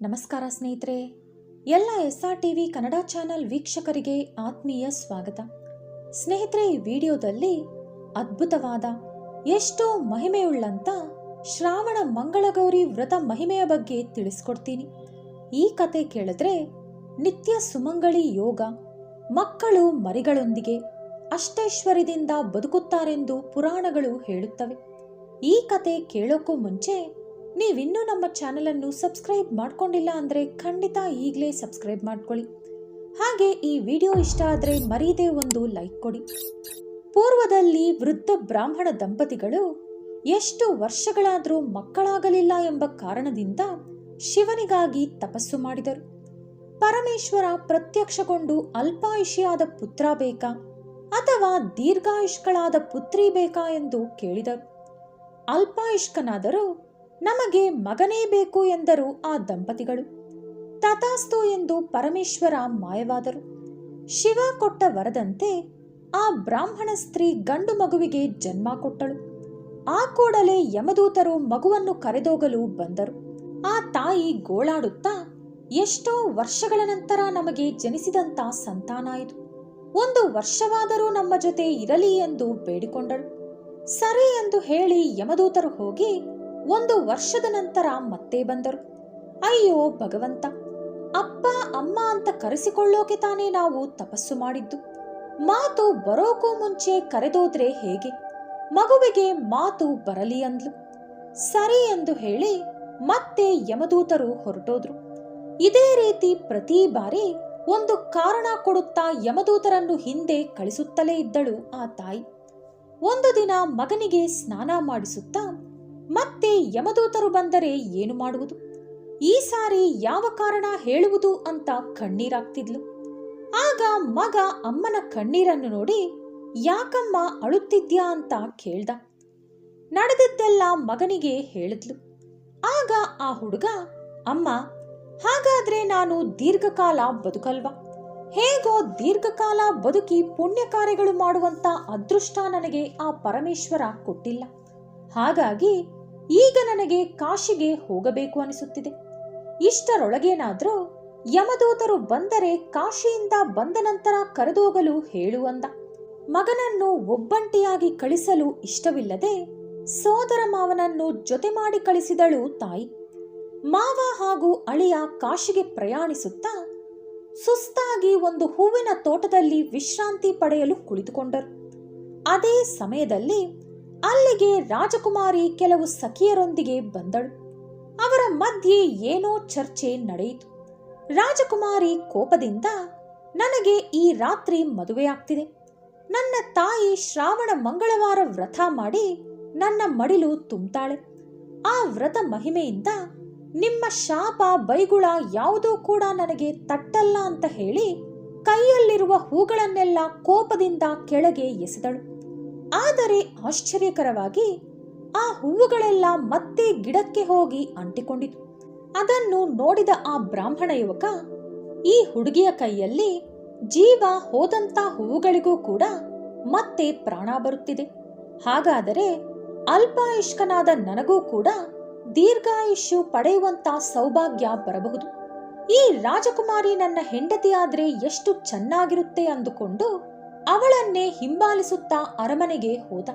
ನಮಸ್ಕಾರ ಸ್ನೇಹಿತರೆ. ಎಲ್ಲ S R T V Kannada channel ವೀಕ್ಷಕರಿಗೆ ಆತ್ಮೀಯ ಸ್ವಾಗತ. ಸ್ನೇಹಿತರೆ, ಈ ವಿಡಿಯೋದಲ್ಲಿ ಅದ್ಭುತವಾದ, ಎಷ್ಟೋ ಮಹಿಮೆಯುಳ್ಳಂತ ಶ್ರಾವಣ ಮಂಗಳಗೌರಿ ವ್ರತ ಮಹಿಮೆಯ ಬಗ್ಗೆ ತಿಳಿಸ್ಕೊಡ್ತೀನಿ. ಈ ಕತೆ ಕೇಳಿದ್ರೆ ನಿತ್ಯ ಸುಮಂಗಳಿ ಯೋಗ, ಮಕ್ಕಳು ಮರಿಗಳೊಂದಿಗೆ ಅಷ್ಟೈಶ್ವರ್ಯದಿಂದ ಬದುಕುತ್ತಾರೆಂದು ಪುರಾಣಗಳು ಹೇಳುತ್ತವೆ. ಈ ಕತೆ ಕೇಳೋಕ್ಕೂ ಮುಂಚೆ ನೀವಿನ್ನೂ ನಮ್ಮ ಚಾನಲನ್ನು ಸಬ್ಸ್ಕ್ರೈಬ್ ಮಾಡ್ಕೊಂಡಿಲ್ಲ ಅಂದರೆ ಖಂಡಿತ ಈಗಲೇ ಸಬ್ಸ್ಕ್ರೈಬ್ ಮಾಡ್ಕೊಳ್ಳಿ. ಹಾಗೆ ಈ ವಿಡಿಯೋ ಇಷ್ಟ ಆದರೆ ಮರೀದೇ ಒಂದು ಲೈಕ್ ಕೊಡಿ. ಪೂರ್ವದಲ್ಲಿ ವೃದ್ಧ ಬ್ರಾಹ್ಮಣ ದಂಪತಿಗಳು ಎಷ್ಟು ವರ್ಷಗಳಾದರೂ ಮಕ್ಕಳಾಗಲಿಲ್ಲ ಎಂಬ ಕಾರಣದಿಂದ ಶಿವನಿಗಾಗಿ ತಪಸ್ಸು ಮಾಡಿದರು. ಪರಮೇಶ್ವರ ಪ್ರತ್ಯಕ್ಷಗೊಂಡು ಅಲ್ಪಾಯುಷಿಯಾದ ಪುತ್ರ ಬೇಕಾ ಅಥವಾ ದೀರ್ಘಾಯುಷ್ಕಳಾದ ಪುತ್ರಿ ಬೇಕಾ ಎಂದು ಕೇಳಿದರು. ಅಲ್ಪಾಯುಷ್ಕನಾದರೂ ನಮಗೆ ಮಗನೇ ಬೇಕು ಎಂದರು ಆ ದಂಪತಿಗಳು. ತಥಾಸ್ತು ಎಂದು ಪರಮೇಶ್ವರ ಮಾಯವಾದರು. ಶಿವ ಕೊಟ್ಟ ವರದಂತೆ ಆ ಬ್ರಾಹ್ಮಣ ಸ್ತ್ರೀ ಗಂಡು ಮಗುವಿಗೆ ಜನ್ಮ ಕೊಟ್ಟಳು. ಆ ಕೂಡಲೇ ಯಮದೂತರು ಮಗುವನ್ನು ಕರೆದೋಗಲು ಬಂದರು. ಆ ತಾಯಿ ಗೋಳಾಡುತ್ತಾ, ಎಷ್ಟೋ ವರ್ಷಗಳ ನಂತರ ನಮಗೆ ಜನಿಸಿದಂತ ಸಂತಾನ ಇದು. ಒಂದು ವರ್ಷವಾದರೂ ನಮ್ಮ ಜೊತೆ ಇರಲಿ ಎಂದು ಬೇಡಿಕೊಂಡಳು. ಸರಿ ಎಂದು ಹೇಳಿ ಯಮದೂತರು ಹೋಗಿ ಒಂದು ವರ್ಷದ ನಂತರ ಮತ್ತೆ ಬಂದರು. ಅಯ್ಯೋ, ಭಗವಂತ, ಅಪ್ಪ, ಅಮ್ಮ ಅಂತ ಕರೆಸಿಕೊಳ್ಳೋಕೆ ತಾನೇ ನಾವು ತಪಸ್ಸು ಮಾಡಿದ್ದು. ಮಾತು ಬರೋಕೂ ಮುಂಚೆ ಕರೆದೋದ್ರೆ ಹೇಗೆ? ಮಗುವಿಗೆ ಮಾತು ಬರಲಿ ಅಂದ್ಲು. ಸರಿ ಎಂದು ಹೇಳಿ ಮತ್ತೆ ಯಮದೂತರು ಹೊರಟೋದ್ರು. ಇದೇ ರೀತಿ ಪ್ರತಿ ಬಾರಿ ಒಂದು ಕಾರಣ ಕೊಡುತ್ತಾ ಯಮದೂತರನ್ನು ಹಿಂದೆ ಕಳಿಸುತ್ತಲೇ ಇದ್ದಳು ಆ ತಾಯಿ. ಒಂದು ದಿನ ಮಗನಿಗೆ ಸ್ನಾನ ಮಾಡಿಸುತ್ತಾ ಮತ್ತೆ ಯಮದೂತರು ಬಂದರೆ ಏನು ಮಾಡುವುದು? ಈ ಸಾರಿ ಯಾವ ಕಾರಣ ಹೇಳುವುದು ಅಂತ ಕಣ್ಣೀರಾಗ್ತಿದ್ಲು. ಆಗ ಮಗ ಅಮ್ಮನ ಕಣ್ಣೀರನ್ನು ನೋಡಿ, ಯಾಕಮ್ಮ ಅಳುತ್ತಿದ್ಯಾ ಅಂತ ಕೇಳ್ದ. ನಡೆದಿದ್ದೆಲ್ಲ ಮಗನಿಗೆ ಹೇಳಿದ್ಲು. ಆಗ ಆ ಹುಡುಗ, ಅಮ್ಮ, ಹಾಗಾದ್ರೆ ನಾನು ದೀರ್ಘಕಾಲ ಬದುಕಲ್ವಾ? ಹೇಗೋ ದೀರ್ಘಕಾಲ ಬದುಕಿ ಪುಣ್ಯ ಕಾರ್ಯಗಳು ಮಾಡುವಂತ ಅದೃಷ್ಟ ನನಗೆ ಆ ಪರಮೇಶ್ವರ ಕೊಟ್ಟಿಲ್ಲ. ಹಾಗಾಗಿ ಈಗ ನನಗೆ ಕಾಶಿಗೆ ಹೋಗಬೇಕು ಅನಿಸುತ್ತಿದೆ. ಇಷ್ಟರೊಳಗೇನಾದರೂ ಯಮದೂತರು ಬಂದರೆ ಕಾಶಿಯಿಂದ ಬಂದ ನಂತರ ಕರೆದೋಗಲು ಹೇಳುವಂದ ಮಗನನ್ನು ಒಬ್ಬಂಟಿಯಾಗಿ ಕಳಿಸಲು ಇಷ್ಟವಿಲ್ಲದೆ ಸೋದರ ಮಾವನನ್ನು ಜೊತೆ ಮಾಡಿ ಕಳಿಸಿದಳು ತಾಯಿ. ಮಾವ ಹಾಗೂ ಅಳಿಯ ಕಾಶಿಗೆ ಪ್ರಯಾಣಿಸುತ್ತಾ ಸುಸ್ತಾಗಿ ಒಂದು ಹೂವಿನ ತೋಟದಲ್ಲಿ ವಿಶ್ರಾಂತಿ ಪಡೆಯಲು ಕುಳಿತುಕೊಂಡರು. ಅದೇ ಸಮಯದಲ್ಲಿ ಅಲ್ಲಿಗೆ ರಾಜಕುಮಾರಿ ಕೆಲವು ಸಖಿಯರೊಂದಿಗೆ ಬಂದಳು. ಅವರ ಮಧ್ಯೆ ಏನೋ ಚರ್ಚೆ ನಡೆಯಿತು. ರಾಜಕುಮಾರಿ ಕೋಪದಿಂದ, ನನಗೆ ಈ ರಾತ್ರಿ ಮದುವೆಯಾಗ್ತಿದೆ. ನನ್ನ ತಾಯಿ ಶ್ರಾವಣ ಮಂಗಳವಾರ ವ್ರತ ಮಾಡಿ ನನ್ನ ಮಡಿಲು ತುಂಬ್ತಾಳೆ. ಆ ವ್ರತ ಮಹಿಮೆಯಿಂದ ನಿಮ್ಮ ಶಾಪ ಬೈಗುಳ ಯಾವುದೂ ಕೂಡ ನನಗೆ ತಟ್ಟಲ್ಲ ಅಂತ ಹೇಳಿ ಕೈಯಲ್ಲಿರುವ ಹೂಗಳನ್ನೆಲ್ಲ ಕೋಪದಿಂದ ಕೆಳಗೆ ಎಸೆದಳು. ಆದರೆ ಆಶ್ಚರ್ಯಕರವಾಗಿ ಆ ಹೂವುಗಳೆಲ್ಲ ಮತ್ತೆ ಗಿಡಕ್ಕೆ ಹೋಗಿ ಅಂಟಿಕೊಂಡಿತು. ಅದನ್ನು ನೋಡಿದ ಆ ಬ್ರಾಹ್ಮಣ ಯುವಕ, ಈ ಹುಡುಗಿಯ ಕೈಯಲ್ಲಿ ಜೀವ ಹೋದಂತ ಹೂವುಗಳಿಗೂ ಕೂಡ ಮತ್ತೆ ಪ್ರಾಣ ಬರುತ್ತಿದೆ. ಹಾಗಾದರೆ ಅಲ್ಪಾಯುಷ್ಕನಾದ ನನಗೂ ಕೂಡ ದೀರ್ಘಾಯುಷ್ಯು ಪಡೆಯುವಂತ ಸೌಭಾಗ್ಯ ಬರಬಹುದು. ಈ ರಾಜಕುಮಾರಿ ನನ್ನ ಹೆಂಡತಿಯಾದ್ರೆ ಎಷ್ಟು ಚೆನ್ನಾಗಿರುತ್ತೆ ಅಂದುಕೊಂಡು ಅವಳನ್ನೇ ಹಿಂಬಾಲಿಸುತ್ತಾ ಅರಮನೆಗೆ ಹೋದ.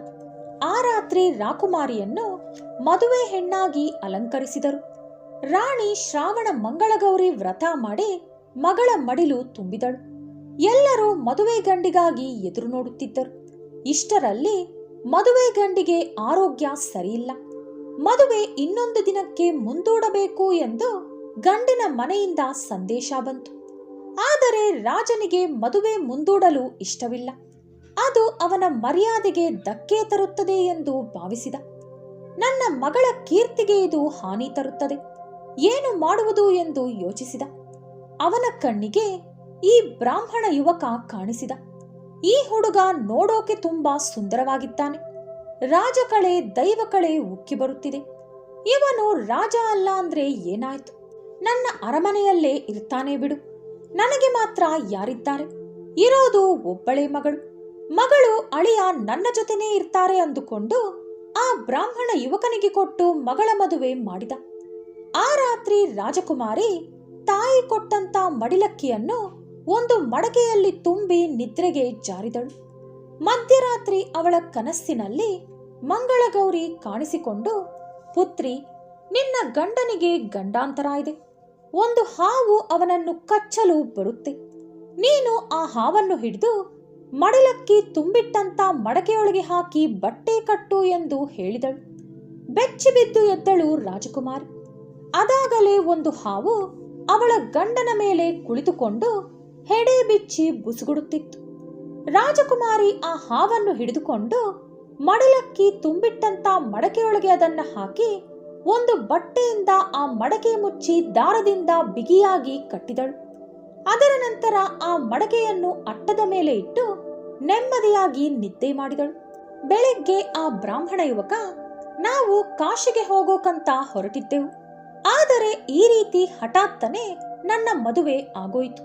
ಆ ರಾತ್ರಿ ರಾಕುಮಾರಿಯನ್ನು ಮದುವೆ ಹೆಣ್ಣಾಗಿ ಅಲಂಕರಿಸಿದರು. ರಾಣಿ ಶ್ರಾವಣ ಮಂಗಳಗೌರಿ ವ್ರತ ಮಾಡಿ ಮಗಳ ಮಡಿಲು ತುಂಬಿದಳು. ಎಲ್ಲರೂ ಮದುವೆ ಗಂಡಿಗಾಗಿ ಎದುರು ನೋಡುತ್ತಿದ್ದರು. ಇಷ್ಟರಲ್ಲಿ ಮದುವೆ ಗಂಡಿಗೆ ಆರೋಗ್ಯ ಸರಿಯಿಲ್ಲ. ಮದುವೆ ಇನ್ನೊಂದು ದಿನಕ್ಕೆ ಮುಂದೂಡಬೇಕು ಎಂದು ಗಂಡಿನ ಮನೆಯಿಂದ ಸಂದೇಶ ಬಂತು. ಆದರೆ ರಾಜನಿಗೆ ಮದುವೆ ಮುಂದೂಡಲು ಇಷ್ಟವಿಲ್ಲ. ಅದು ಅವನ ಮರ್ಯಾದೆಗೆ ಧಕ್ಕೆ ತರುತ್ತದೆ ಎಂದು ಭಾವಿಸಿದ. ನನ್ನ ಮಗಳ ಕೀರ್ತಿಗೆ ಇದು ಹಾನಿ ತರುತ್ತದೆ. ಏನು ಮಾಡುವುದು ಎಂದು ಯೋಚಿಸಿದ. ಅವನ ಕಣ್ಣಿಗೆ ಈ ಬ್ರಾಹ್ಮಣ ಯುವಕ ಕಾಣಿಸಿದ. ಈ ಹುಡುಗ ನೋಡೋಕೆ ತುಂಬಾ ಸುಂದರವಾಗಿದ್ದಾನೆ. ರಾಜಕಳೆ ದೈವಕಳೆ ಉಕ್ಕಿ ಬರುತ್ತಿದೆ. ಇವನು ರಾಜ ಅಲ್ಲ ಅಂದ್ರೆ ಏನಾಯ್ತು? ನನ್ನ ಅರಮನೆಯಲ್ಲೇ ಇರ್ತಾನೆ ಬಿಡು. ನನಗೆ ಮಾತ್ರ ಯಾರಿದ್ದಾರೆ? ಇರೋದು ಒಬ್ಬಳೇ ಮಗಳು. ಮಗಳು ಅಳಿಯ ನನ್ನ ಜೊತೆನೇ ಇರ್ತಾರೆ ಅಂದುಕೊಂಡು ಆ ಬ್ರಾಹ್ಮಣ ಯುವಕನಿಗೆ ಕೊಟ್ಟು ಮಗಳ ಮದುವೆ ಮಾಡಿದ. ಆ ರಾತ್ರಿ ರಾಜಕುಮಾರಿ ತಾಯಿ ಕೊಟ್ಟಂತ ಮಡಿಲಕ್ಕಿಯನ್ನು ಒಂದು ಮಡಕೆಯಲ್ಲಿ ತುಂಬಿ ನಿದ್ರೆಗೆ ಜಾರಿದಳು. ಮಧ್ಯರಾತ್ರಿ ಅವಳ ಕನಸಿನಲ್ಲಿ ಮಂಗಳಗೌರಿ ಕಾಣಿಸಿಕೊಂಡು, ಪುತ್ರಿ, ನಿನ್ನ ಗಂಡನಿಗೆ ಗಂಡಾಂತರ ಇದೆ ಒಂದು ಹಾವು ಅವನನ್ನು ಕಚ್ಚಲು ಬರುತ್ತೆ. ನೀನು ಆ ಹಾವನ್ನು ಹಿಡಿದು ಮಡಿಲಕ್ಕಿ ತುಂಬಿಟ್ಟಂತ ಮಡಕೆಯೊಳಗೆ ಹಾಕಿ ಬಟ್ಟೆ ಕಟ್ಟು ಎಂದು ಹೇಳಿದಳು. ಬೆಚ್ಚಿಬಿದ್ದು ಎದ್ದಳು ರಾಜಕುಮಾರಿ. ಅದಾಗಲೇ ಒಂದು ಹಾವು ಅವಳ ಗಂಡನ ಮೇಲೆ ಕುಳಿತುಕೊಂಡು ಹೆಡೆ ಬಿಚ್ಚಿ ಬುಸುಗುಡುತ್ತಿತ್ತು. ರಾಜಕುಮಾರಿ ಆ ಹಾವನ್ನು ಹಿಡಿದುಕೊಂಡು ಮಡಿಲಕ್ಕಿ ತುಂಬಿಟ್ಟಂತ ಮಡಕೆಯೊಳಗೆ ಅದನ್ನ ಹಾಕಿ ಒಂದು ಬಟ್ಟೆಯಿಂದ ಆ ಮಡಕೆ ಮುಚ್ಚಿ ದಾರದಿಂದ ಬಿಗಿಯಾಗಿ ಕಟ್ಟಿದಳು. ಅದರ ನಂತರ ಆ ಮಡಕೆಯನ್ನು ಅಟ್ಟದ ಮೇಲೆ ಇಟ್ಟು ನೆಮ್ಮದಿಯಾಗಿ ನಿದ್ದೆ ಮಾಡಿದಳು. ಬೆಳಗ್ಗೆ ಆ ಬ್ರಾಹ್ಮಣ ಯುವಕ, ನಾವು ಕಾಶಿಗೆ ಹೋಗೋಕಂತ ಹೊರಟಿದ್ದೆವು. ಆದರೆ ಈ ರೀತಿ ಹಠಾತ್ತನೆ ನನ್ನ ಮದುವೆ ಆಗೋಯ್ತು.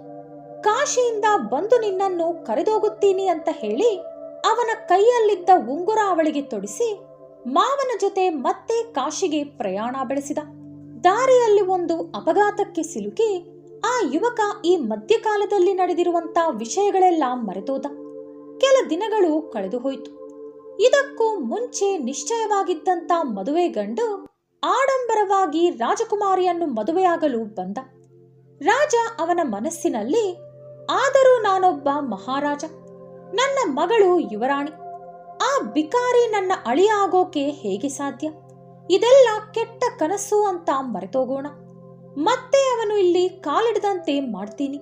ಕಾಶಿಯಿಂದ ಬಂದು ನಿನ್ನನ್ನು ಕರೆದೋಗುತ್ತೀನಿ ಅಂತ ಹೇಳಿ ಅವನ ಕೈಯಲ್ಲಿದ್ದ ಉಂಗುರ ಅವಳಿಗೆ ತೊಡಿಸಿ ಮಾವನ ಜೊತೆ ಮತ್ತೆ ಕಾಶಿಗೆ ಪ್ರಯಾಣ ಬೆಳೆಸಿದ. ದಾರಿಯಲ್ಲಿ ಒಂದು ಅಪಘಾತಕ್ಕೆ ಸಿಲುಕಿ ಆ ಯುವಕ ಈ ಮಧ್ಯಕಾಲದಲ್ಲಿ ನಡೆದಿರುವಂತ ವಿಷಯಗಳೆಲ್ಲ ಮರೆತೋದ. ಕೆಲ ದಿನಗಳು ಕಳೆದು ಹೋಯಿತು. ಇದಕ್ಕೂ ಮುಂಚೆ ನಿಶ್ಚಯವಾಗಿದ್ದಂತ ಮದುವೆ ಗಂಡು ಆಡಂಬರವಾಗಿ ರಾಜಕುಮಾರಿಯನ್ನು ಮದುವೆಯಾಗಲು ಬಂದ. ರಾಜ ಅವನ ಮನಸ್ಸಿನಲ್ಲಿ, ಆದರೂ ನಾನೊಬ್ಬ ಮಹಾರಾಜ. ನನ್ನ ಮಗಳು ಯುವರಾಣಿ. ಆ ಬಿಕಾರಿ ನನ್ನ ಅಳಿಯ ಆಗೋಕೆ ಹೇಗೆ ಸಾಧ್ಯ? ಇದೆಲ್ಲ ಕೆಟ್ಟ ಕನಸು ಅಂತ ಮರೆತೋಗೋಣ. ಮತ್ತೆ ಅವನು ಇಲ್ಲಿ ಕಾಲಿಡದಂತೆ ಮಾಡ್ತೀನಿ.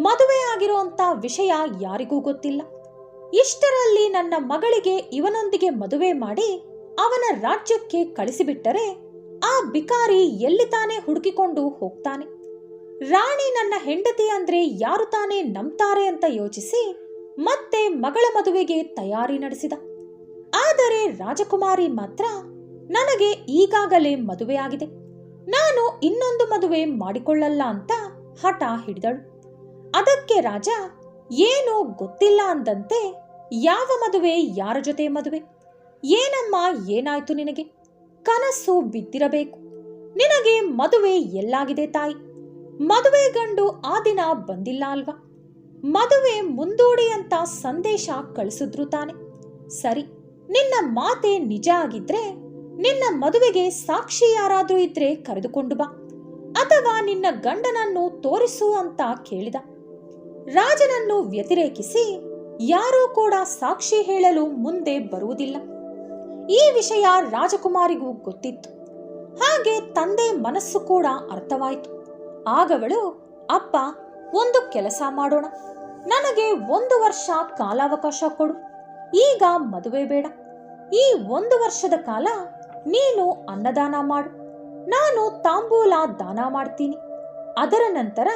ಮದುವೆ ಆಗಿರುವಂತ ವಿಷಯ ಯಾರಿಗೂ ಗೊತ್ತಿಲ್ಲ. ಇಷ್ಟರಲ್ಲಿ ನನ್ನ ಮಗಳಿಗೆ ಇವನೊಂದಿಗೆ ಮದುವೆ ಮಾಡಿ ಅವನ ರಾಜ್ಯಕ್ಕೆ ಕಳಿಸಿಬಿಟ್ಟರೆ ಆ ಬಿಕಾರಿ ಎಲ್ಲಿ ತಾನೇ ಹುಡುಕಿಕೊಂಡು ಹೋಗ್ತಾನೆ? ರಾಣಿ ನನ್ನ ಹೆಂಡತಿ ಅಂದ್ರೆ ಯಾರು ತಾನೇ ನಂಬ್ತಾರೆ ಅಂತ ಯೋಚಿಸಿ ಮತ್ತೆ ಮಗಳ ಮದುವೆಗೆ ತಯಾರಿ ನಡೆಸಿದ. ಆದರೆ ರಾಜಕುಮಾರಿ ಮಾತ್ರ ನನಗೆ ಈಗಾಗಲೇ ಮದುವೆಯಾಗಿದೆ ನಾನು ಇನ್ನೊಂದು ಮದುವೆ ಮಾಡಿಕೊಳ್ಳಲ್ಲ ಅಂತ ಹಠ ಹಿಡಿದಳು. ಅದಕ್ಕೆ ರಾಜ, ಏನು ಗೊತ್ತಿಲ್ಲ ಅಂದಂತೆ, ಯಾವ ಮದುವೆ, ಯಾರ ಜೊತೆ ಮದುವೆ? ಏನಮ್ಮ, ಏನಾಯ್ತು ನಿನಗೆ? ಕನಸು ಬಿದ್ದಿರಬೇಕು. ನಿನಗೆ ಮದುವೆ ಎಲ್ಲಾಗಿದೆ ತಾಯಿ. ಮದುವೆ ಗಂಡು ಆ ದಿನ ಬಂದಿಲ್ಲ ಅಲ್ವಾ? ಮದುವೆ ಮುಂದೂಡಿ ಅಂತ ಸಂದೇಶ ಕಳಿಸಿದ್ರು ತಾನೆ. ಸರಿ, ನಿನ್ನ ಮಾತೆ ನಿಜ ಆಗಿದ್ರೆ ನಿನ್ನ ಮದುವೆಗೆ ಸಾಕ್ಷಿ ಯಾರಾದ್ರೂ ಇದ್ರೆ ಕರೆದುಕೊಂಡು ಬಾ. ಅಥವಾ ನಿನ್ನ ಗಂಡನನ್ನು ತೋರಿಸು ಅಂತ ಕೇಳಿದ. ರಾಜನನ್ನು ವ್ಯತಿರೇಕಿಸಿ ಯಾರೂ ಕೂಡ ಸಾಕ್ಷಿ ಹೇಳಲು ಮುಂದೆ ಬರುವುದಿಲ್ಲ. ಈ ವಿಷಯ ರಾಜಕುಮಾರಿಗೂ ಗೊತ್ತಿತ್ತು. ಹಾಗೆ ತಂದೆ ಮನಸ್ಸು ಕೂಡ ಅರ್ಥವಾಯಿತು. ಆಗವಳು ಅಪ್ಪ, ಒಂದು ಕೆಲಸ ಮಾಡೋಣ. ನನಗೆ ಒಂದು ವರ್ಷ ಕಾಲಾವಕಾಶ ಕೊಡು. ಈಗ ಮದುವೆ ಬೇಡ. ಈ ಒಂದು ವರ್ಷದ ಕಾಲ ನೀನು ಅನ್ನದಾನ ಮಾಡು. ನಾನು ತಾಂಬೂಲ ದಾನ ಮಾಡ್ತೀನಿ. ಅದರ ನಂತರ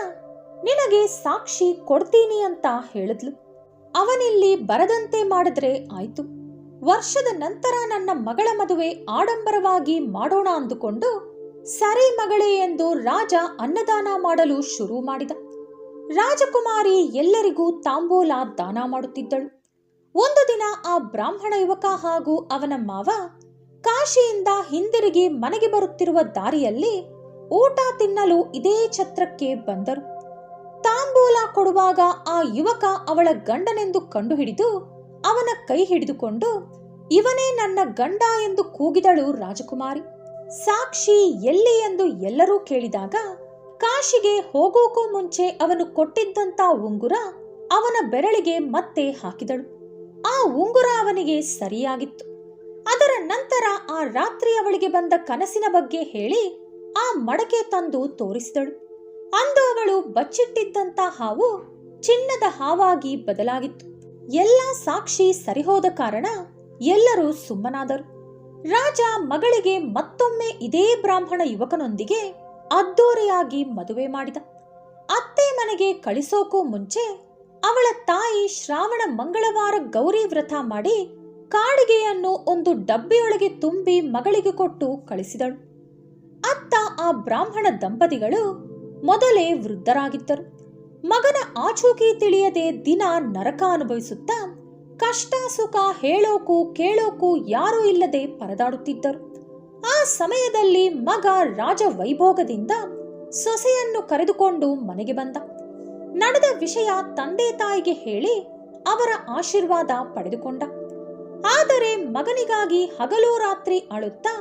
ನಿನಗೆ ಸಾಕ್ಷಿ ಕೊಡ್ತೀನಿ ಅಂತ ಹೇಳಿದ್ಲು. ಅವನಿಲ್ಲಿ ಬರದಂತೆ ಮಾಡಿದ್ರೆ ಆಯ್ತು. ವರ್ಷದ ನಂತರ ನನ್ನ ಮಗಳ ಮದುವೆ ಆಡಂಬರವಾಗಿ ಮಾಡೋಣ ಅಂದುಕೊಂಡು, ಸರಿ ಮಗಳೇ ಎಂದು ರಾಜ ಅನ್ನದಾನ ಮಾಡಲು ಶುರು ಮಾಡಿದ. ರಾಜಕುಮಾರಿ ಎಲ್ಲರಿಗೂ ತಾಂಬೂಲ ದಾನ ಮಾಡುತ್ತಿದ್ದಳು. ಒಂದು ದಿನ ಆ ಬ್ರಾಹ್ಮಣ ಯುವಕ ಹಾಗೂ ಅವನ ಮಾವ ಕಾಶಿಯಿಂದ ಹಿಂದಿರುಗಿ ಮನೆಗೆ ಬರುತ್ತಿರುವ ದಾರಿಯಲ್ಲಿ ಊಟ ತಿನ್ನಲು ಇದೇ ಛತ್ರಕ್ಕೆ ಬಂದರು. ತಾಂಬೂಲ ಕೊಡುವಾಗ ಆ ಯುವಕ ಅವಳ ಗಂಡನೆಂದು ಕಂಡುಹಿಡಿದು ಅವನ ಕೈ ಹಿಡಿದುಕೊಂಡು, ಇವನೇ ನನ್ನ ಗಂಡ ಎಂದು ಕೂಗಿದಳು ರಾಜಕುಮಾರಿ. ಸಾಕ್ಷಿ ಎಲ್ಲಿ? ಎಂದು ಎಲ್ಲರೂ ಕೇಳಿದಾಗ ಕಾಶಿಗೆ ಹೋಗೋಕೋ ಮುಂಚೆ ಅವನು ಕೊಟ್ಟಿದ್ದಂತ ಉಂಗುರ ಅವನ ಬೆರಳಿಗೆ ಮತ್ತೆ ಹಾಕಿದಳು. ಆ ಉಂಗುರ ಅವನಿಗೆ ಸರಿಯಾಗಿತ್ತು. ಅದರ ನಂತರ ಆ ರಾತ್ರಿ ಅವಳಿಗೆ ಬಂದ ಕನಸಿನ ಬಗ್ಗೆ ಹೇಳಿ ಆ ಮಡಕೆ ತಂದು ತೋರಿಸಿದಳು. ಅಂದು ಅವಳು ಬಚ್ಚಿಟ್ಟಿದ್ದಂತ ಹಾವು ಚಿನ್ನದ ಹಾವಾಗಿ ಬದಲಾಗಿತ್ತು. ಎಲ್ಲ ಸಾಕ್ಷಿ ಸರಿಹೋದ ಕಾರಣ ಎಲ್ಲರೂ ಸುಮ್ಮನಾದರು. ರಾಜ ಮಗಳಿಗೆ ಮತ್ತೊಮ್ಮೆ ಇದೇ ಬ್ರಾಹ್ಮಣ ಯುವಕನೊಂದಿಗೆ ಅದ್ದೂರಿಯಾಗಿ ಮದುವೆ ಮಾಡಿದ. ಅತ್ತೆ ಮನೆಗೆ ಕಳಿಸೋಕೂ ಮುಂಚೆ ಅವಳ ತಾಯಿ ಶ್ರಾವಣ ಮಂಗಳವಾರ ಗೌರಿ ವ್ರತ ಮಾಡಿ ಕಾಡಿಗೆಯನ್ನು ಒಂದು ಡಬ್ಬಿಯೊಳಗೆ ತುಂಬಿ ಮಗಳಿಗೆ ಕೊಟ್ಟು ಕಳಿಸಿದಳು. ಅತ್ತ ಆ ಬ್ರಾಹ್ಮಣ ದಂಪತಿಗಳು ಮೊದಲೇ ವೃದ್ಧರಾಗಿದ್ದರು. ಮಗನ ಆಚೂಕಿ ತಿಳಿಯದೆ ದಿನ ನರಕ ಅನುಭವಿಸುತ್ತಾ ಕಷ್ಟ ಸುಖ ಹೇಳೋಕು ಕೇಳೋಕು ಯಾರೂ ಇಲ್ಲದೆ ಪರದಾಡುತ್ತಿದ್ದರು. ಆ ಸಮಯದಲ್ಲಿ ಮಗ ರಾಜ ವೈಭೋಗದಿಂದ ಸೊಸೆಯನ್ನು ಕರೆದುಕೊಂಡು ಮನೆಗೆ ಬಂದ. ನಡೆದ ವಿಷಯ ತಂದೆ ತಾಯಿಗೆ ಹೇಳಿ ಅವರ ಆಶೀರ್ವಾದ ಪಡೆದುಕೊಂಡ. ಆದರೆ ಮಗನಿಗಾಗಿ ಹಗಲು ರಾತ್ರಿ ಅಳುತ್ತಾ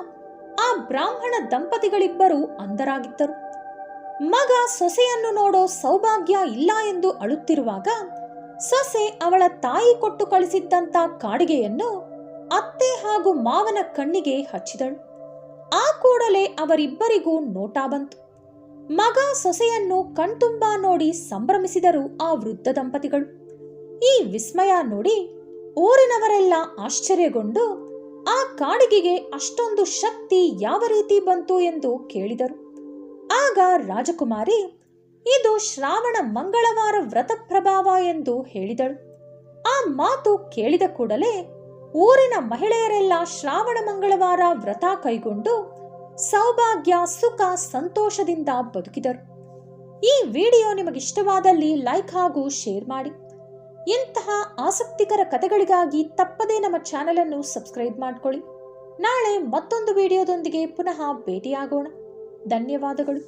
ಆ ಬ್ರಾಹ್ಮಣ ದಂಪತಿಗಳಿಬ್ಬರು ಅಂಧರಾಗಿದ್ದರು. ಮಗ ಸೊಸೆಯನ್ನು ನೋಡೋ ಸೌಭಾಗ್ಯ ಇಲ್ಲ ಎಂದು ಅಳುತ್ತಿರುವಾಗ ಸೊಸೆ ಅವಳ ತಾಯಿ ಕೊಟ್ಟು ಕಳಿಸಿದ್ದಂತ ಕಾಡಿಗೆಯನ್ನು ಅತ್ತೆ ಹಾಗೂ ಮಾವನ ಕಣ್ಣಿಗೆ ಹಚ್ಚಿದಳು. ಆ ಕೂಡಲೇ ಅವರಿಬ್ಬರಿಗೂ ನೋಟ ಬಂತು. ಮಗ ಸೊಸೆಯನ್ನು ಕಣ್ತುಂಬಾ ನೋಡಿ ಸಂಭ್ರಮಿಸಿದರು ಆ ವೃದ್ಧ ದಂಪತಿಗಳು. ಈ ವಿಸ್ಮಯ ನೋಡಿ ಊರಿನವರೆಲ್ಲ ಆಶ್ಚರ್ಯಗೊಂಡು ಆ ಕಾಡಿಗೆಗೆ ಅಷ್ಟೊಂದು ಶಕ್ತಿ ಯಾವ ರೀತಿ ಬಂತು ಎಂದು ಕೇಳಿದರು. ಆಗ ರಾಜಕುಮಾರಿ, ಇದು ಶ್ರಾವಣ ಮಂಗಳವಾರ ವ್ರತ ಪ್ರಭಾವ ಎಂದು ಹೇಳಿದಳು. ಆ ಮಾತು ಕೇಳಿದ ಕೂಡಲೇ ಊರಿನ ಮಹಿಳೆಯರೆಲ್ಲ ಶ್ರಾವಣ, ಮಂಗಳವಾರ ವ್ರತ ಕೈಗೊಂಡು ಸೌಭಾಗ್ಯ, ಸುಖ, ಸಂತೋಷದಿಂದ ಬದುಕಿದರು. ಈ ವಿಡಿಯೋ ನಿಮಗಿಷ್ಟವಾದಲ್ಲಿ ಲೈಕ್ ಹಾಗೂ ಶೇರ್ ಮಾಡಿ. ಇಂತಹ ಆಸಕ್ತಿಕರ ಕಥೆಗಳಿಗಾಗಿ ತಪ್ಪದೇ ನಮ್ಮ ಚಾನೆಲ್ ಅನ್ನು ಸಬ್ಸ್ಕ್ರೈಬ್ ಮಾಡ್ಕೊಳ್ಳಿ. ನಾಳೆ ಮತ್ತೊಂದು ವಿಡಿಯೋದೊಂದಿಗೆ ಪುನಃ ಭೇಟಿಯಾಗೋಣ. ಧನ್ಯವಾದಗಳು.